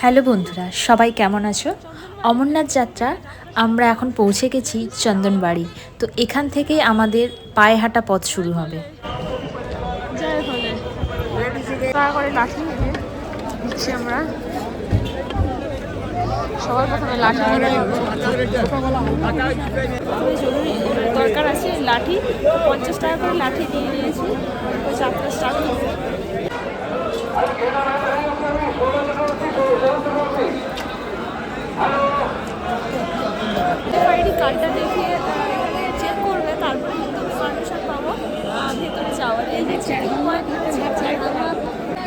Hello বন্ধুরা, সবাই কেমন আছো? অমরনাথ যাত্রা, আমরা এখন পৌঁছে গেছি চন্দনবাড়ি। তো এখান থেকেই আমাদের পায়ে হাঁটা পথ শুরু হবে। টাকা করে লাঠি দিচ্ছি আমরা। সবার প্রথমে লাঠি দরকার আছে লাঠি পঞ্চাশ টাকা করে লাঠি দিয়ে নিয়েছি তো যাত্রা স্টার্ট আইডি কার্ডটা দেখিয়ে চেক করবে তারপরে কিন্তু পারমিশন পাবো ভেতরে যাওয়ার। এই যে চেকিং পয়েন্ট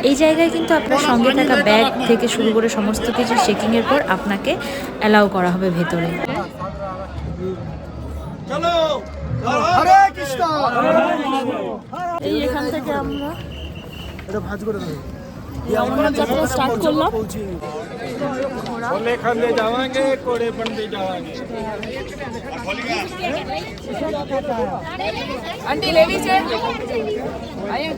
এই জায়গায় কিন্তু আপনার সঙ্গে থাকা ব্যাগ থেকে শুরু করে সমস্ত কিছু চেকিংয়ের পর আপনাকে অ্যালাউ করা হবে ভেতরে। এই এখান থেকে আমরা এটা ভাজ করে দেবো। অমরনাথ যাত্রা স্টার্ট করলাম छोले खाने जावांगे कोड़े बनते जावांगे आंटी लेडीज है आइए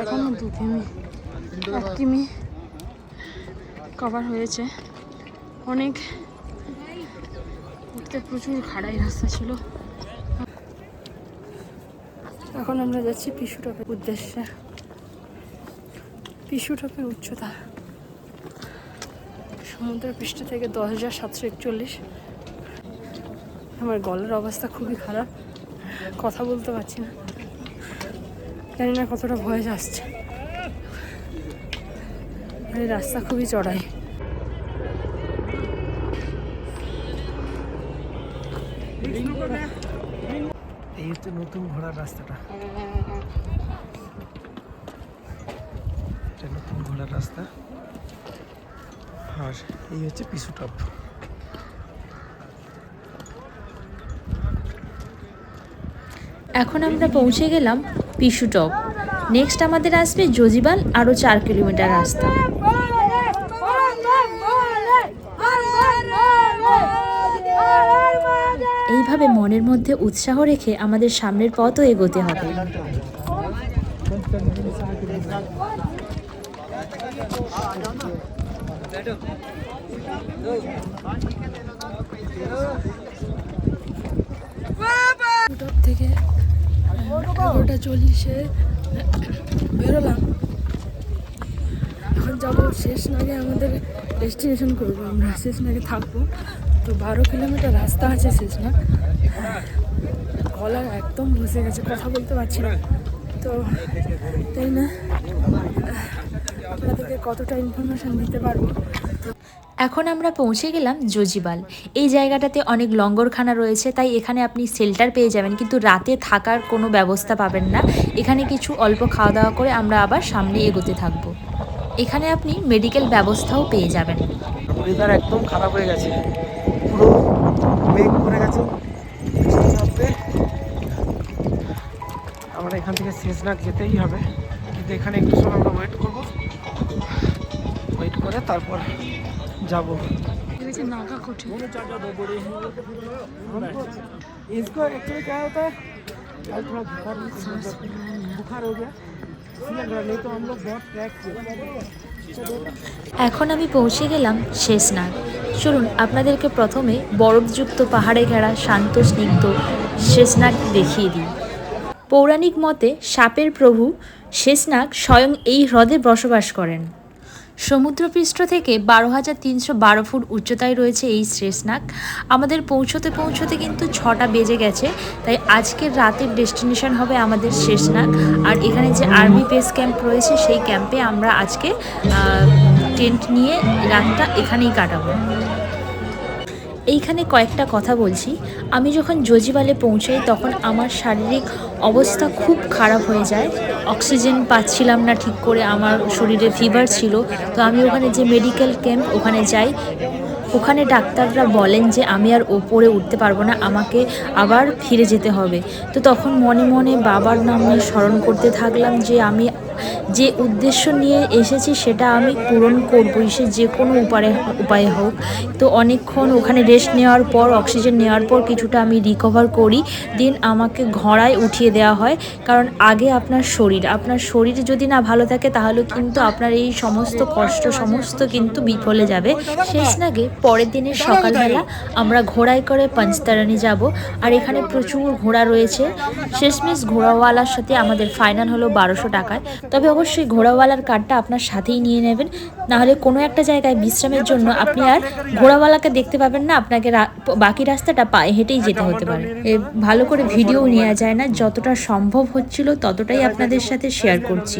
এখনো দু কিমি এক কিমি কভার হয়েছে। অনেক উঠতে প্রচুর খাড়াই রাস্তা ছিল। এখন আমরা যাচ্ছি পিসু টপের উদ্দেশ্যে। পিসু টপের উচ্চতা। সমুদ্র পৃষ্ঠ থেকে দশ হাজার সাতশো একচল্লিশ। আমার গলার অবস্থা খুবই খারাপ। কথা বলতে পারছি না। জানি না কতটা ভয়েস আসছে। আর এই রাস্তা খুবই চড়াই। এই হচ্ছে নতুন ঘোড়ার রাস্তাটা। এটা নতুন ঘোড়ার রাস্তা। আর এই হচ্ছে পিছু টপ। এখন আমরা পৌঁছে গেলাম পিসু টপ। নেক্সট আমাদের আসবে জজিবাল আরও চার কিলোমিটার রাস্তা। এইভাবে মনের মধ্যে উৎসাহ রেখে আমাদের সামনের পথও এগোতে হবে? থেকে এগারোটা চল্লিশে বেরোলাম। এখন যাব শেষ নাগে, আমাদের ডেস্টিনেশন করব আমরা। শেষ নাগে থাকব। তো বারো কিলোমিটার রাস্তা আছে শেষ না গলা একদম বসে গেছে কথা বলতে পারছি না। তো তাই না? আপনাদেরকে কতটা ইনফরমেশন দিতে পারব? এখন আমরা পৌঁছে গেলাম জজিবাল। এই জায়গাটাতে অনেক লঙ্গরখানা রয়েছে তাই এখানে আপনি শেল্টার পেয়ে যাবেন কিন্তু রাতে থাকার কোনো ব্যবস্থা পাবেন না। এখানে কিছু অল্প খাওয়া দাওয়া করে আমরা আবার সামনে এগোতে থাকব। এখানে আপনি মেডিকেল ব্যবস্থাও পেয়ে যাবেন। একদম খারাপ হয়ে গেছে। মেঘ করে গেছে বৃষ্টি নামবে আমরা এখান থেকে শেষনাগ যেতেই হবে কিন্তু এখানে একটু সময় আমরা ওয়েট করবো ওয়েট করে তারপর যাব দেখেছি নাগা কঠিন इसको एक्चुअली क्या होता है कल थोड़ा बुखार बुखार हो गया इसलिए लग रहा नहीं तो हम लोग बहुत ट्रैक किए এখন আমি পৌঁছে গেলাম শেষনাগ চলুন, আপনাদেরকে প্রথমে বরফযুক্ত পাহাড়ে ঘেরা শান্ত, স্নিগ্ধ শেষনাগ দেখিয়ে দিই। পৌরাণিক মতে, সাপের প্রভু শেষনাগ স্বয়ং এই হ্রদে বসবাস করেন। সমুদ্রপৃষ্ঠ থেকে বারো হাজার তিনশো বারো ফুট উচ্চতায় রয়েছে এই শেষনাগ আমাদের পৌঁছতে পৌঁছতে কিন্তু ছটা বেজে গেছে, তাই আজকের রাতের ডেস্টিনেশন হবে আমাদের শেষনাগ আর এখানে যে আর্মি বেস ক্যাম্প রয়েছে, সেই ক্যাম্পে আমরা আজকে টেন্ট নিয়ে রাতটা এখানেই কাটাবো। এইখানে কয়েকটা কথা বলছি। আমি যখন জজিবালে পৌঁছাই তখন আমার শারীরিক অবস্থা খুব খারাপ হয়ে যায়। অক্সিজেন পাচ্ছিলাম না ঠিক করে, আমার শরীরে ফিভার ছিল। তো আমি ওখানে যে মেডিকেল ক্যাম্প ওখানে যাই, ওখানে ডাক্তাররা বলেন যে আমি আর ওপরে উঠতে পারব না, আমাকে আবার ফিরে যেতে হবে। তো তখন মনে মনে বাবার নামে স্মরণ করতে থাকলাম যে আমি যে উদ্দেশ্য নিয়ে এসেছি সেটা আমি পূরণ করবই, সে যে কোনো উপায়ে উপায়ে হোক। তো অনেকক্ষণ ওখানে রেস্ট নেওয়ার পর অক্সিজেন নেওয়ার পর কিছুটা আমি রিকভার করি। দিন আমাকে ঘোড়ায় উঠিয়ে দেওয়া হয়। কারণ আগে আপনার শরীর আপনার শরীর যদি না ভালো থাকে তাহলে কিন্তু আপনার এই সমস্ত কষ্ট, সমস্ত কিন্তু বিফলে যাবে। শেষ নাগে পরের দিনের সকালবেলা আমরা ঘোড়ায় করে পঞ্চতারানি যাব। আর এখানে প্রচুর ঘোড়া রয়েছে। শেষমেশ ঘোড়াওয়ালার সাথে আমাদের ফাইনাল হলো বারোশো টাকায়। তবে অবশ্যই ঘোড়াওয়ালার কার্ডটা আপনার সাথেই নিয়ে নেবেন। নাহলে কোনো একটা জায়গায় বিশ্রামের জন্য আপনি আর ঘোড়াওয়ালাকে দেখতে পাবেন না, আপনাকে বাকি রাস্তাটা পায়ে হেঁটেই যেতে হতে পারে। ভালো করে ভিডিও নেওয়া যায় না, যতটা সম্ভব হচ্ছিল ততটাই আপনাদের সাথে শেয়ার করছি।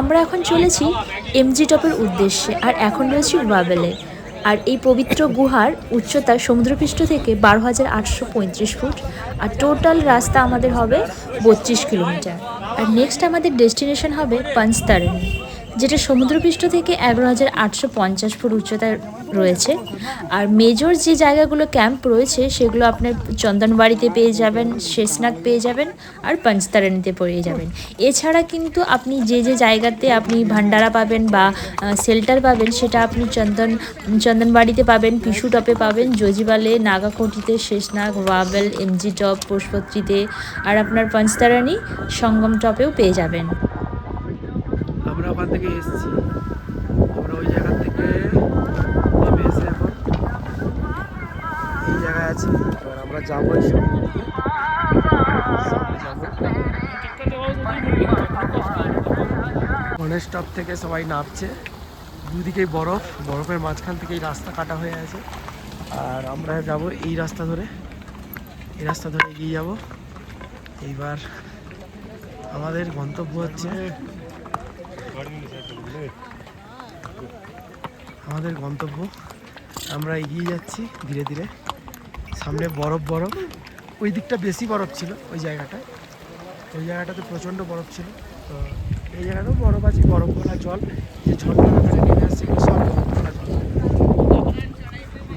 আমরা এখন চলেছি এমজি টপের উদ্দেশ্যে, আর এখন রয়েছি বাবেলে আর এই পবিত্র গুহার উচ্চতা সমুদ্রপৃষ্ঠ থেকে বারো হাজার আটশো পঁয়ত্রিশ ফুট, আর টোটাল রাস্তা আমাদের হবে বত্রিশ কিলোমিটার। আর নেক্সট আমাদের ডেস্টিনেশন হবে পঞ্চতারিণী। যেটা সমুদ্রপৃষ্ঠ থেকে এগারো হাজার আটশো পঞ্চাশ ফুট উচ্চতায় রয়েছে। আর মেজর যে জায়গাগুলো ক্যাম্প রয়েছে, সেগুলো আপনার চন্দনবাড়িতে পেয়ে যাবেন শেষনাগ পেয়ে যাবেন, আর পঞ্চতারানিতে পেয়ে যাবেন। এছাড়া কিন্তু আপনি যে যে জায়গাতে আপনি ভান্ডারা পাবেন বা শেল্টার পাবেন, সেটা আপনি চন্দন, চন্দনবাড়িতে পাবেন, পিসু টপে পাবেন, জজিবালে, নাগাকোটিতে শেষনাগ ওয়াবেল, এমজি টপ, পুষ্পত্রীতে, আর আপনার পঞ্চতারানি সঙ্গম টপেও পেয়ে যাবেন। আমরা ওখান থেকে এসেছি। আমরা ওই জায়গা থেকে নেমে এসে এখন এই জায়গায় আছি। এবার আমরা যাব এই সামনের। গণেশ টপ থেকে সবাই নামছে। দুদিকেই বরফ। বরফের মাঝখান থেকে এই রাস্তা কাটা হয়ে আছে। আর আমরা যাব এই রাস্তা ধরে। এই রাস্তা ধরে এগিয়ে যাব। এইবার আমাদের গন্তব্য হচ্ছে আমাদের গন্তব্য। আমরা এগিয়ে যাচ্ছি ধীরে ধীরে। সামনে বরফ বরফ। ওই দিকটা বেশি বরফ ছিল ওই জায়গাটায় ওই জায়গাটাতে প্রচণ্ড বরফ ছিল। তো এই জায়গাটাও বরফ আছে বরফ গলা জল। যে ঝর্ণা ওখানে নেমে আসছে সব বরফ গলা জল।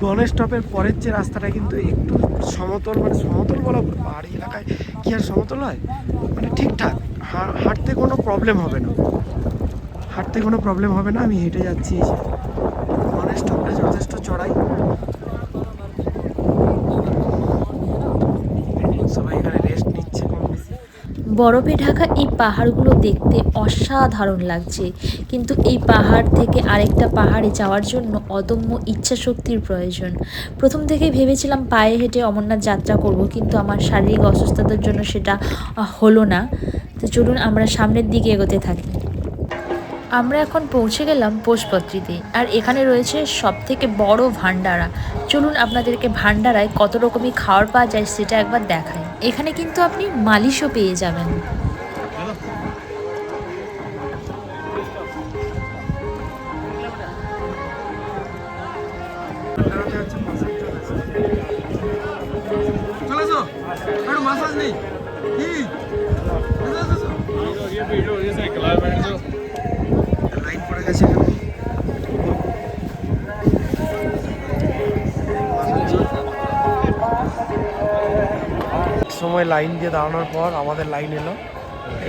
গণেশ টপের পরের যে রাস্তাটা কিন্তু একটু সমতল মানে সমতল বলা পাহাড়ি এলাকায় কি আর সমতল হয়? মানে ঠিকঠাক হাঁটতে কোনো প্রবলেম হবে না। হাঁটতে কোনো প্রবলেম হবে না, আমি হেঁটে যাচ্ছি। গণেশ টপটা যথেষ্ট চড়াই। বরফে ঢাকা এই পাহাড়গুলো দেখতে অসাধারণ লাগছে। কিন্তু এই পাহাড় থেকে আরেকটা পাহাড়ে যাওয়ার জন্য অদম্য ইচ্ছা শক্তির প্রয়োজন। প্রথম থেকেই ভেবেছিলাম পায়ে হেঁটে অমরনাথ যাত্রা করব, কিন্তু আমার শারীরিক অসুস্থতার জন্য সেটা হলো না। তো চলুন আমরা সামনের দিকে এগোতে থাকি। আমরা এখন পৌঁছে গেলাম পোষপত্রিতে। আর এখানে রয়েছে সব থেকে বড় ভান্ডারা চলুন আপনাদেরকে ভান্ডারায় কত রকমই খাবার পাওয়া যায় সেটা একবার দেখাই। এখানে কিন্তু আপনি মালিশও পেয়ে যাবেন। মাসাজ নেই। সময় লাইন দিয়ে দাঁড়ানোর পর আমাদের লাইন এলো।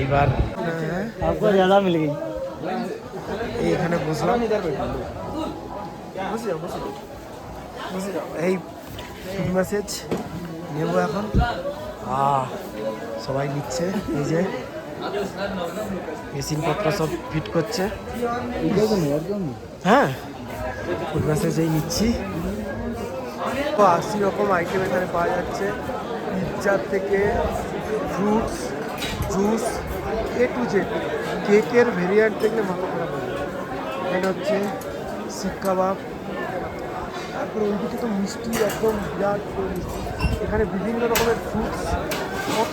এইবার এইখানে বসলাম এই মেসেজ নেব এখন। সবাই নিচ্ছে, এই যে মেশিনপত্র সব ফিট করছে। হ্যাঁ ফুড মেসেজ এই নিচ্ছি। আশি রকম আইটেম এখানে পাওয়া যাচ্ছে। পিৎজা থেকে fruits juice A to Z কেকের ভেরিয়েন্ট থেকে ভালো করা বলে এটা হচ্ছে শিক কাবাব তারপরে ওইদিকে তো মিষ্টি একদম বিরাট মিষ্টি এখানে বিভিন্ন রকমের ফ্রুটস কত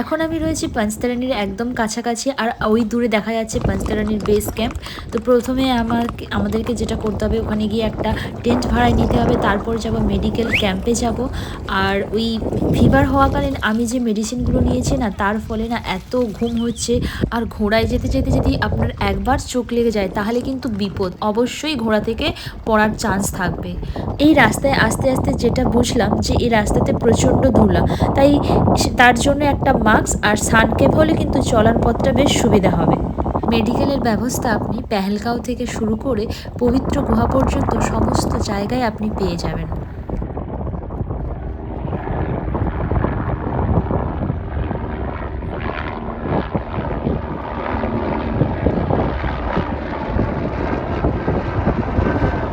এখন আমি রয়েছি পঞ্চতারানির একদম কাছাকাছি, আর ওই দূরে দেখা যাচ্ছে পঞ্চতারানির বেস ক্যাম্প তো প্রথমে আমাকে আমাদেরকে যেটা করতে হবে, ওখানে গিয়ে একটা টেন্ট ভাড়ায় নিতে হবে, তারপর যাব মেডিকেল ক্যাম্পে যাব। আর ওই ফিভার হওয়াকালীন আমি যে মেডিসিনগুলো নিয়েছি না, তার ফলে না এত ঘুম হচ্ছে, আর ঘোড়ায় যেতে যেতে যদি আপনার একবার চোখ লেগে যায়, তাহলে কিন্তু বিপদ। অবশ্যই ঘোড়া থেকে পড়ার চান্স থাকবে। এই রাস্তায় আস্তে আস্তে যেটা বুঝলাম যে, এই রাস্তাতে প্রচণ্ড ধুলা। তাই তার জন্য একটা মাস্ক আর সানকেপ হলে কিন্তু চলার পথটা বেশ সুবিধা হবে। মেডিকেলের ব্যবস্থা আপনি পেহেলগাঁও থেকে শুরু করে পবিত্র গুহা পর্যন্ত সমস্ত জায়গায় আপনি পেয়ে যাবেন।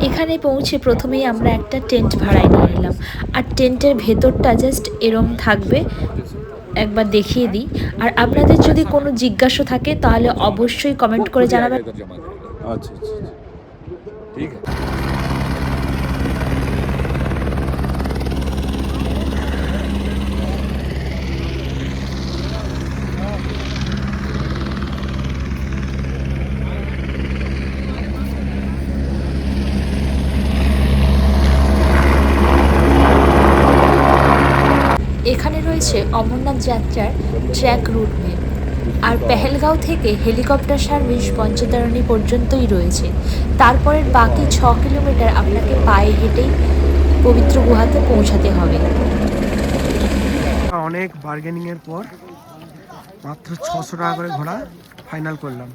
এখানে পৌঁছে প্রথমেই আমরা একটা টেন্ট ভাড়ায় নিয়ে নিলাম আর টেন্টের ভেতরটা জাস্ট এরম থাকবে একবার দেখিয়ে দিই। আর আপনাদের যদি কোনো জিজ্ঞাসা থাকে তাহলে অবশ্যই কমেন্ট করে জানাবেন। আচ্ছা। ঠিক আছে। হচ্ছে অমরনাথ যাত্রার ট্র্যাক রুট ম্যাপ আর পেহেলগাঁও থেকে হেলিকপ্টার সার্ভিস পঞ্চতারণী পর্যন্তই রয়েছে। তারপরের বাকি ছ কিলোমিটার আপনাকে পায়ে হেঁটেই পবিত্র গুহাতে পৌঁছাতে হবে। অনেক বার্গেনিংয়ের পর মাত্র ছশো টাকা করে ঘোড়া ফাইনাল করলাম।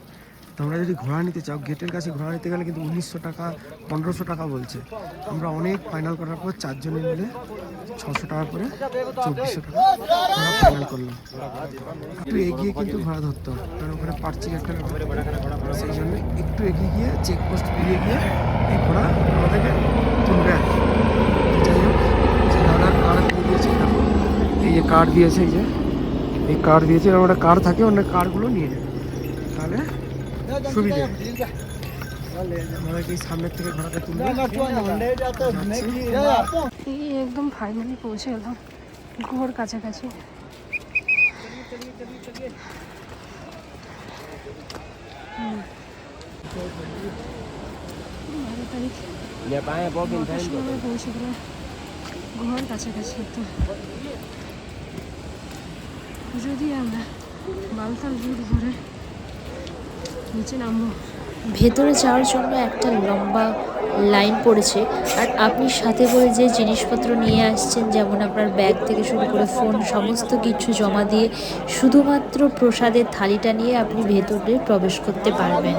তোমরা যদি ঘোড়া নিতে চাও, গেটের কাছে ঘোড়া নিতে গেলে কিন্তু উনিশশো টাকা, পনেরোশো টাকা বলছে। আমরা অনেক ফাইনাল করার পর চারজনে মিলে ছশো টাকা করে, চব্বিশশো টাকা ঘোড়া ফাইনাল করলাম। একটু এগিয়ে কিন্তু ঘোড়া ধরতে হবে, কারণ ওখানে পার্চিং একটা সেই জন্য একটু এগিয়ে গিয়ে চেকপোস্ট পেরিয়ে গিয়ে এই ঘোড়া আমাদেরকে তুলবে আর দিয়েছে এই যে কার্ড দিয়েছে, এই যে, এই কার্ড দিয়েছে একটা কার্ড থাকে, অন্য কার্ডগুলো নিয়ে যাবে তাহলে সুবিধে। সামনের থেকে ঘোড়াটা তুলবে। একদম ফাইনালি পৌঁছে গেলাম গুহর কাছাকাছি হুম। বারো তারিখ পৌঁছে গেলাম গুহার কাছাকাছি। তো। দিয়ে আমরা বালতাল রুট ধরে নিচে নামবো ভেতরে যাওয়ার জন্য একটা লম্বা লাইন পড়েছে। আর আপনি সাথে করে যে জিনিসপত্র নিয়ে আসছেন, যেমন আপনার ব্যাগ থেকে শুরু করে ফোন, সমস্ত কিছু জমা দিয়ে শুধুমাত্র প্রসাদের থালিটা নিয়ে আপনি ভেতরে প্রবেশ করতে পারবেন।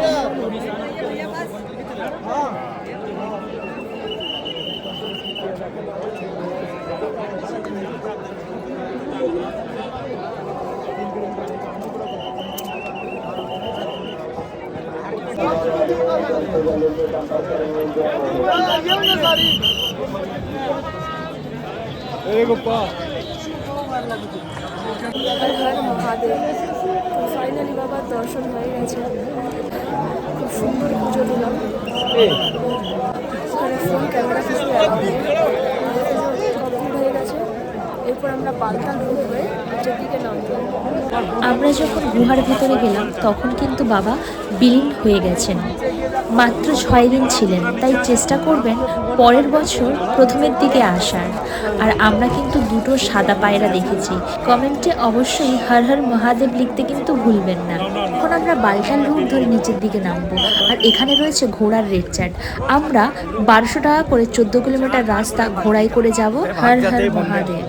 মহাদেব ফাইনালি বাবার দর্শন হয়ে গেছে খুব সুন্দর পুজো দিলাম ওখানে ফোন ক্যামেরা কিছু অ্যালাউ নেই কমপ্লিট হয়ে গেছে এরপর আমরা রুট হয়ে নিচের দিকে আমরা যখন গুহার ভেতরে গেলাম, তখন কিন্তু বাবা বিলীন হয়ে গেছেন। মাত্র ছয় দিন ছিলেন, তাই চেষ্টা করবেন পরের বছর প্রথমের দিকে আসার। আর আমরা কিন্তু দুটো সাদা পায়রা দেখেছি। কমেন্টে অবশ্যই হর হর মহাদেব লিখতে কিন্তু ভুলবেন না। এখন আমরা বালতাল রুট ধরে নিচের দিকে নামবো। আর এখানে রয়েছে ঘোড়ার রেড চার্ট আমরা বারোশো টাকা করে চোদ্দ কিলোমিটার রাস্তা ঘোড়ায় করে যাব হর হর মহাদেব।